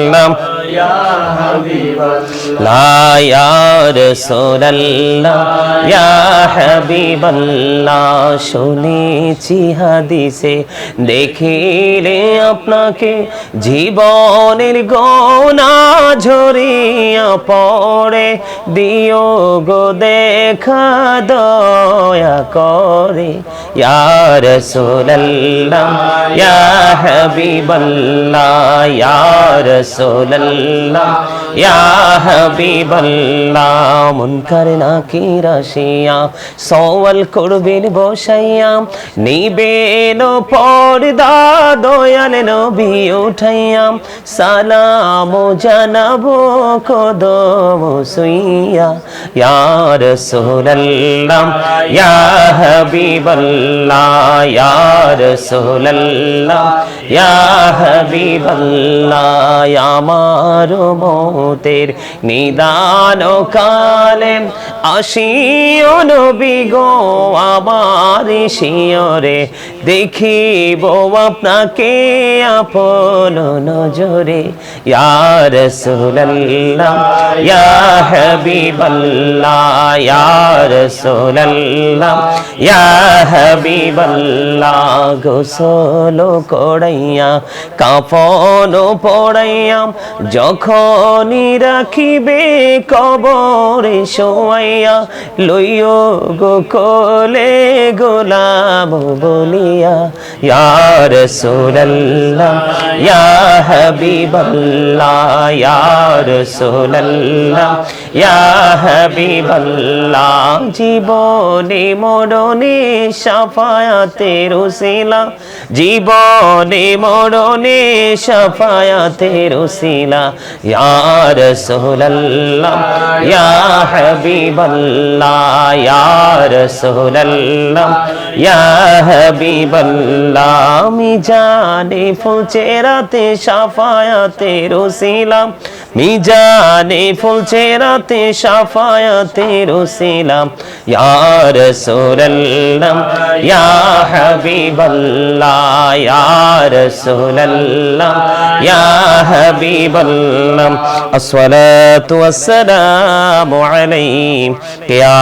يا حبيب الله لا يا رسول الله يا حبيب الله শুনেছি হাদিসে দেখিলে আপনাকে জীবনের গোনা ঝরিয়া পড়ে দিও গো দেখা দয়া করে ইয়া রাসূলুল্লাহ ইয়া হাবিবাল্লাহ ইয়া আল্লাহ। রাসূলুল্লাহ ইয়া হাবিবাল্লাহ, মুনকার নাকির আসিয়া, সওয়াল করবেন বসাইয়া, নিবেন পর্দা দয়াল নবী উঠাইয়া, সালাম জানাব কদম সুইয়া, ইয়া রাসূলুল্লাহ, ইয়া হাবিবাল্লাহ, ইয়া রাসূলুল্লাহ, ইয়া হাবিবাল্লাহ আমার মতের নিদান কালে আসিও নবী গো, আমার শিয়রে দেখিব আপনাকে আপন নজরে। ইয়া রাসূলুল্লাহ, ইয়া হাবিবাল্লাহ, ইয়া রাসূলুল্লাহ, ইয়া হাবিবাল্লাহ, গোসল কড়াইয়া কাফন পড়াইয়া যখনই রাখিবে কবরে সোয়াইয়া লইও গো কোলে গোলাম বলিয়া ইয়ার রাসূলুল্লাহ, ইয়া হবিবল্লা ইয়ার ইয়া হাবিবাল্লাহ, জীবনে মরণে সাফায়াতের উসিলা জীবনে মরণে সাফায়াতের উসিলা ইয়া রাসূলুল্লাহ, ইয়া হাবিবাল্লাহ, ইয়া রাসূলুল্লাহ, ইয়া হাবিবাল্লাহ। আমি জানি ফুলছে রাতে সাফায়াতের উসিলা মিজানে ফুলছে রাতে সাফায়াতের উসিলা ইয়া রাসূলুল্লাহ, ইয়া হাবিবাল্লাহ, ইয়া রাসূলুল্লাহ, ইয়া হাবিবাল্লাহ। আসসালাতু ওয়াসসালামু আলাইকা ইয়া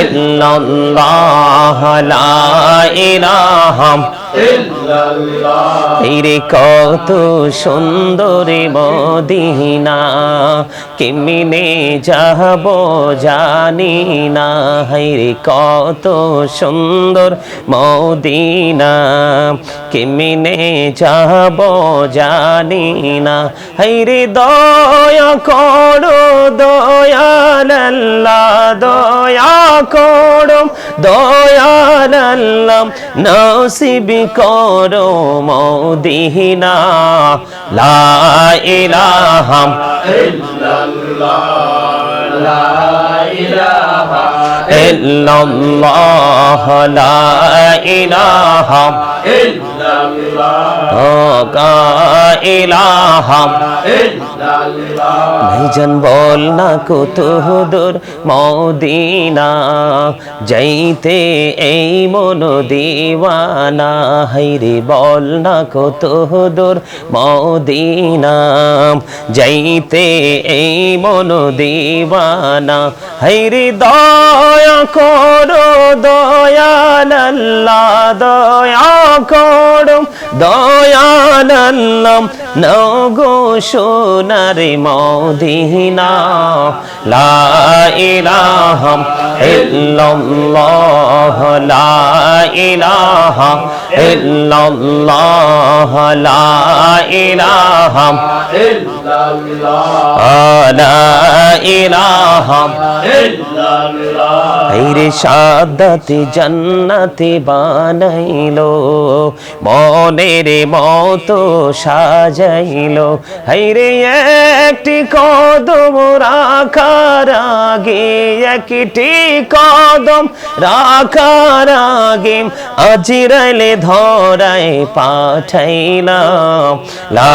ইল্লাল্লাহ লা ইলাহা ইরে কত সুন্দর মদিনা কেমিনে যাব জানি না। হাইরে কত সুন্দর মদিনা কেমিনে যাব জানি না। হাইরে দয়া করো দয়া দয়াল্লাহ দয়া করম দয়াল্লাহ নসিব করো মদিনা লা ইলাহা ইল্লাল্লাহ লা ইলাহা ইল্লাল্লাহ লা ভাইজান বল না কত দূর মদিনা যাইতে এই মন দিওয়ানা। হাইরে বল না কত দূর মদিনা যাইতে এই মন দিওয়ানা। হাইরে দয়া করো দয়াল আল্লাহ দয়া করো। দয়াল আল্লাহ নগো সোনার মদিনা লা ইলাহা ইল্লাল্লাহ লা ইলাহা ইল্লাল্লাহ হাইরে সাদাতে জান্নাতে বানাইলো। মনের মতো সাজাইলো। হাইরে একটি কদম রাখার আগে, একটি কদম রাখার আগে আজিরাইলে ধরায় পাঠাইলাম। লা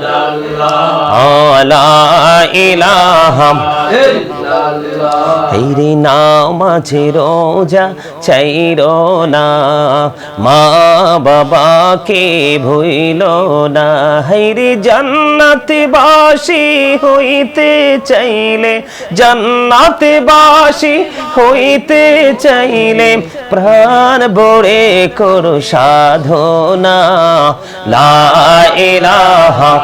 ইল্লাল্লাহ লা ইলাহা ইল্লাল্লাহ হেরে নামাঝে রোজা চাইরো না। মা বাবাকে ভুইল না। হেরে জান্নাতে বাসি হইতে চাইলে জান্নাতে বাসি হইতে চাইলে প্রাণ বড়ে করো সাধনা। লা ইলাহা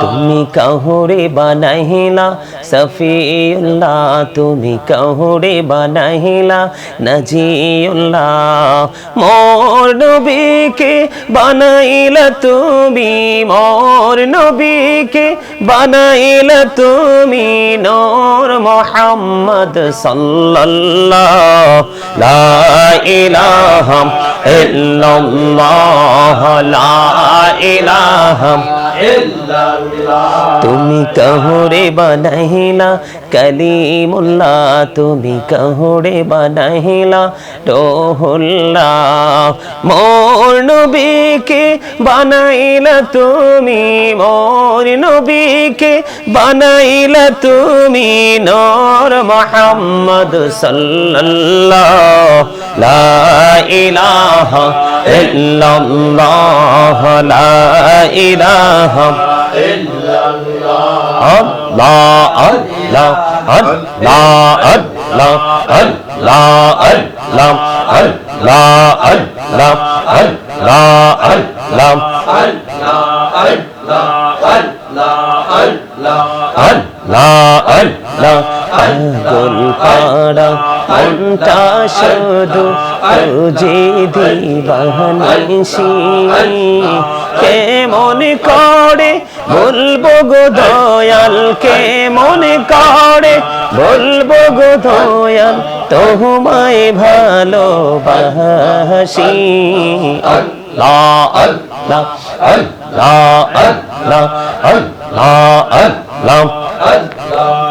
তুমি কাহুরে বানাইলা, সফিউল্লাহ, তুমি কাহুরে বানাইলা, নজিউল্লাহ, মোর নবীকে বানাইলা তুমি, মোর নবীকে বানাইলা তুমি, নূর মোহাম্মদ সাল্লাল্লাহ লা ইলাহা ইল্লাল্লাহ, লা ইলাহা তুমি কহুরে বানাইলা, কলিমুল্লাহ। তুমি কহুরে বানাইলা, রোহুল্লাহ। মোর নবীকে বানাইলা তুমি, মোর নবীকে বানাইলা তুমি, নূর মোহাম্মদ সাল্লাল্লাহ লা ইলাহা ইল্লাল্লাহ, লা ইলাহা Allah পাড়া মনটা শুধু খুঁজে দিবানিসি। কে মনে করে বলব গো দয়াল কে মনে করে বলব গো দয়াল, তোমায় ভালো বাহাসি আল্লাহ আল্লাহ আল্লাহ আল্লাহ আল্লাহ আল্লাহ।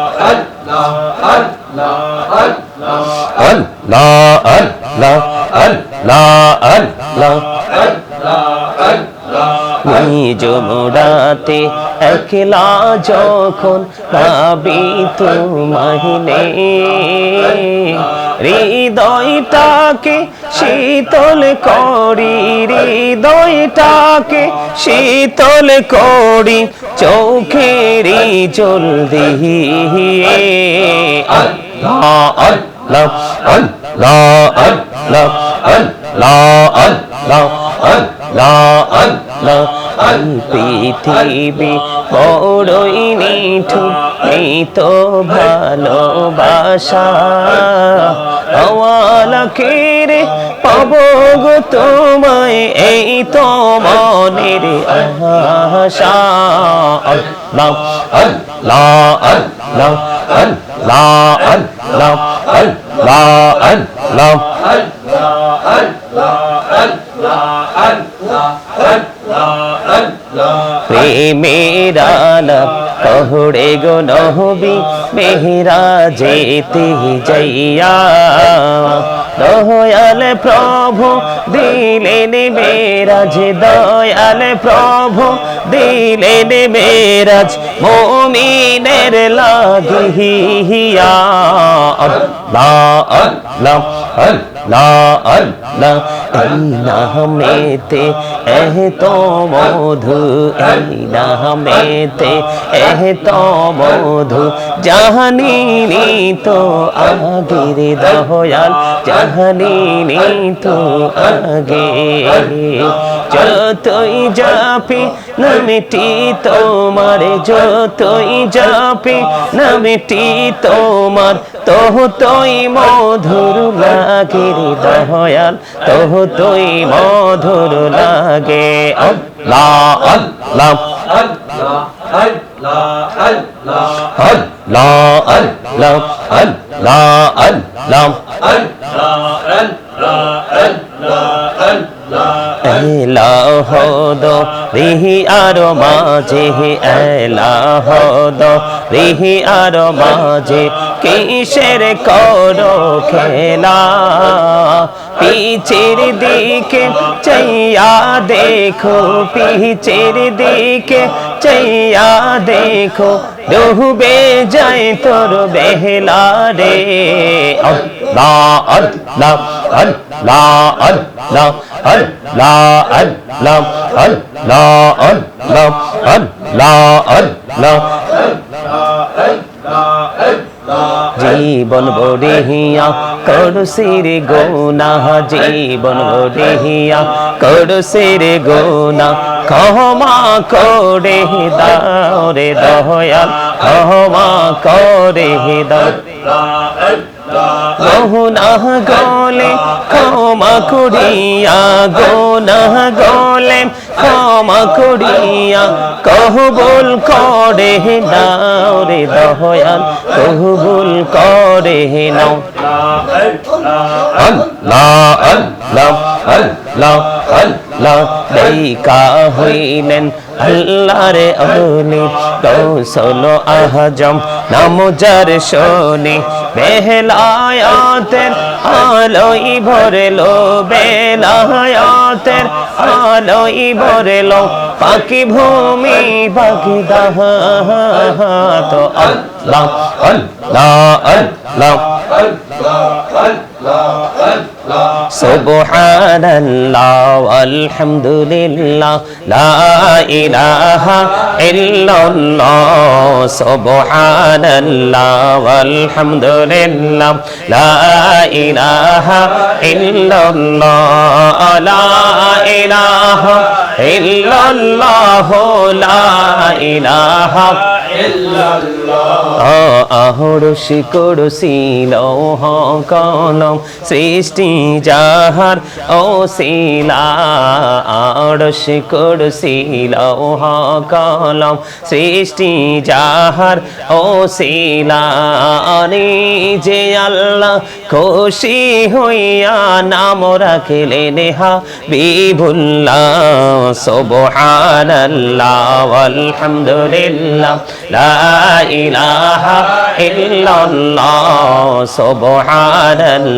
নিজ মোড়াতে একলা যখন ভাবি তোমাহিনে হৃদয়টাকে শীতল করি হৃদয়টাকে শীতল করি চোখেরি জলদি আল্লাহ আল্লাহ আল্লাহ আল্লাহ আল্লাহ আল্লাহ। পৃথিবী বড়ই নিঠুর এই তো ভালোবাসা আওয়ালাকের পাবো গো তোমায় এই তো মনের আশা আল্লাহ আল্লাহ আল্লাহ আল্লাহ আল্লাহ আল্লাহ আল্লাহ لا أن لا أن لا أن প্রেমের আলাপ কহড়ে গো নহবি মেহরা যেতে যাইয়া দয়াল প্রভু দিলেন মেরাজ দয়াল প্রভু দিলেন মেরাজ মোমিনের লাগিয়া আল্লাহ আল্লাহ আল্লাহ আল্লাহ এই নামেতে এহ তো মধু এই নামেতে এহ তো মধু জাহানিনি তো আগের দয়াল জাহানিনি তো আগে। যতই জাপি নামেটি তোমার, যতই জাপি নামেটি তোমার তোহ তোই মধুর লাগে রে দয়াল তোহ তোই মধুর লাগে। আল্লাহ লা লা লা লা এলাহ দো রিহি আরও মাঝে এলাহ দো রিহি আরও মাঝে কিসের করো খেলা? পিছের দিকে চাইয়া দেখো, পিছের দিকে চাইয়া দেখো, ডুবে যায় তোর বেহলা রে। আল্লাহ আল্লাহ আল্লাহ আল্লাহ আল্লাহ আল্লাহ আল্লাহ আল্লাহ আল্লাহ আল্লাহ জীবন বড়িয়া করসির গোনা জীবন বড়িয়া করসির গোনা ক্ষমা করে দাও রে দয়াল ক্ষমা করে দাও গোনা গলে ক্ষমা করিয়া গোনা গলে ক্ষমা করিয়া কহবুল করে দাও রে দয়াল কহবুল করে নাও আল্লাহ আল্লাহ আল্লাহ আল্লাহ দেইকা হইলেন আল্লাহ রে অলি কৌশল আহজম নামজার শোনে। বেহলায়াতের আলোই ভরলো বেলায়াতের আলোই ভরলো পাখি ভূমি, পাখি দাহ তো আল্লাহ আল্লাহ আল্লাহ। سبحان الله والحمد لله لا إله إلا الله سبحان الله والحمد لله لا إله إلا الله لا إله إلا الله لا إله إلا الله أهرش كرسي لوح قال কলম সৃষ্টি যাহার ও শিলা করসি লৌহ কলম সৃষ্টি যাহার ও শিলা যে আল্লাহ খুশি হইয়া নাম রাখিলে নেহা বিভুল্লাহ সুবহানাল্লাহ আলহামদুলিল্লাহ লা ইলাহা ইল্লাল্লাহ, সুবহানাল্লাহ।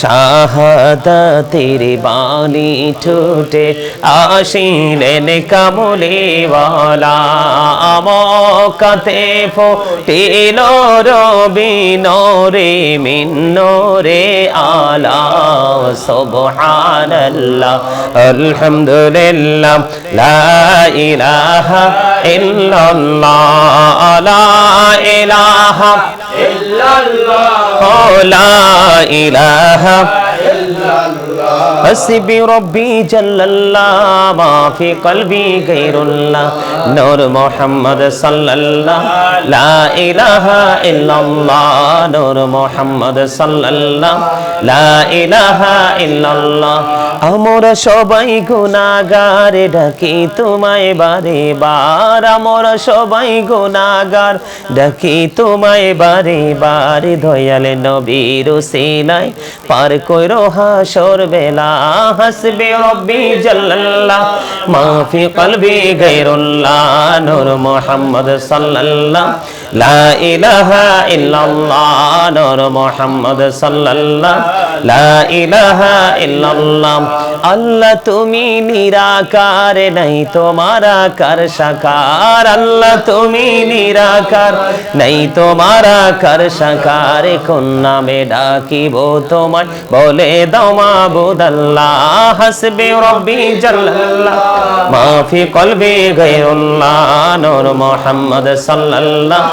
শাহাদাতের বাণী ঠোঁটে আসিলেন কামলিওয়ালা মকাতে ফোটিল রবি নরে মিন্নরে আলা। সুবহানাল্লাহ আলহামদুলিল্লাহ লা ইলাহা ইল্লাল্লাহ লা ইলাহা ও لا إله হসবি রব্বি জাল্লাল্লাহ মাফি কলবি গায়রুল্লাহ নূর মুহাম্মদ সাল্লাল্লাহ লা ইলাহা ইল্লাল্লাহ নূর মুহাম্মদ সাল্লাল্লাহ লা ইলাহা ইল্লাল্লাহ সবাই গুনাহগার ডাকি তোমায় বারে বার আমর সবাই গুনাহগার ডাকি তোমায় বারে বার দয়াল নবীর সিনাই পার কইরো হাসর বেলা হাসবি রব্বি জাল্লাল্লাহ কলবি গায়রুল্লাহ, নূর মুহাম্মদ সাল্লাল্লাহ, লা ইলাহা ইল্লাল্লাহ, নূর মুহাম্মদ সাল্লাল্লাহ, লা ইলাহা ইল্লাল্লাহ। আল্লাহ তুমি নিরাকার, নাই তোমার আকার সাকার। আল্লাহ তুমি নিরাকার, নাই তোমার আকার সাকার। কোন নামে ডাকিব তোমায়? বলে দাও মাবুদ খুদাল্লাহ হাসবে রব্বি জাল্লাল্লাহ মাফি কলবে গায়রুল্লাহ, নূর মুহাম্মদ সাল্লাল্লাহ।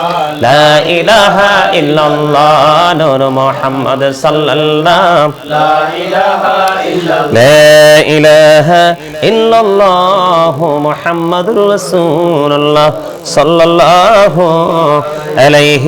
লা ইলাহা ইল্লাল্লাহ, নূর মুহাম্মদ সাল্লাল্লাহ। লা ইলাহা ইল্লাল্লাহ লা রাসূলুল্লাহ সাল্লাল্লাহু আলাইহি